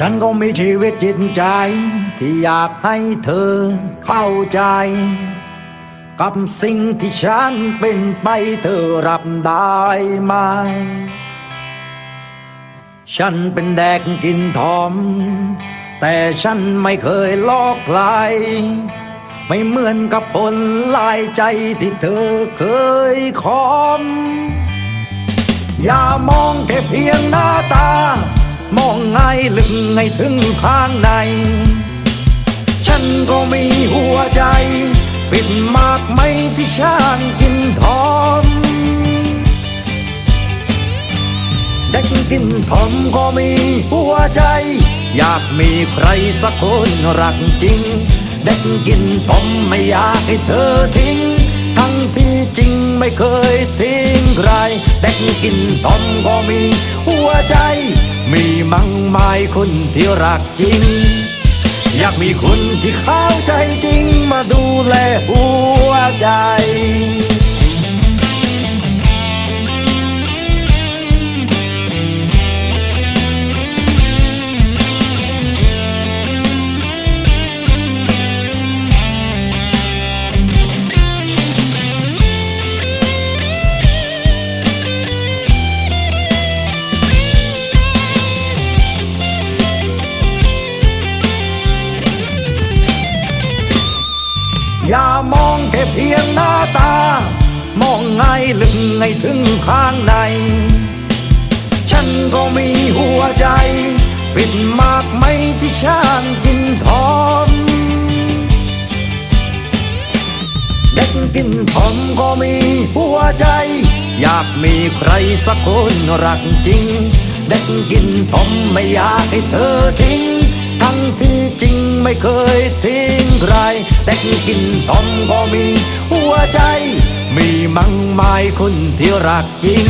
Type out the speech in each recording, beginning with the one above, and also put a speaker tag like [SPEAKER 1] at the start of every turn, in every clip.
[SPEAKER 1] ฉันก็มีชีวิตจิตใจ ที่อยากให้เธอเข้าใจ กับสิ่งที่ฉันเป็นไปเธอรับได้ไหม ฉันเป็นแดกกินทอม แต่ฉันไม่เคยลอกใคร ไม่เหมือนกับคนลายใจที่เธอเคยคอม อย่ามองแค่เพียงหน้าตา มองไงลึกไงถึงข้างใน ฉันก็มีหัวใจ ปิดมากไหมที่ฉันกินทอมเด็กกินทอมก็มีหัวใจ อยากมีใครสักคนรักจริง เด็กกินทอมไม่อยากให้เธอทิ้ง ทั้งที่จริงไม่เคยทิ้ง กินทอมก็มีหัวใจ มีมั่งหมายคนที่รักจริง อยากมีคนที่เข้าใจจริงมาดูแลหัวใจ อย่ามองแค่เพียงหน้าตา มองไงลึกไงถึงข้างใน ฉันก็มีหัวใจ ปิดมากไหมที่ฉันกินทอมเด็กกินทอมก็มีหัวใจ อยากมีใครสักคนรักจริง เด็กกินทอมไม่อยากให้เธอทิ้ง ที่จริงไม่เคยทิ้งใคร แต่กินทอมก็มีหัวใจ มีมั่งหมายคนที่รักจริง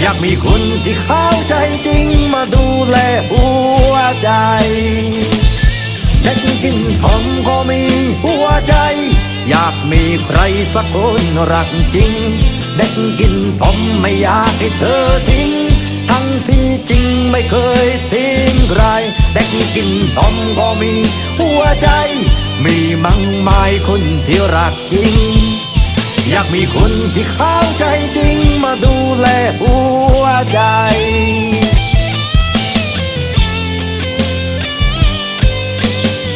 [SPEAKER 1] อยากมีคนที่เข้าใจจริงมาดูแลหัวใจเด็กกินทอมก็มีหัวใจ อยากมีใครสักคนรักจริง เด็กกินทอมไม่อยากให้เธอทิ้งทั้ง จริงไม่เคยทิ้งใครแต่กกินทอมก็มีหัวใจ มีมั่งหมายคนที่รักจริง อยากมีคนที่เข้าใจจริงมาดูแลหัวใจ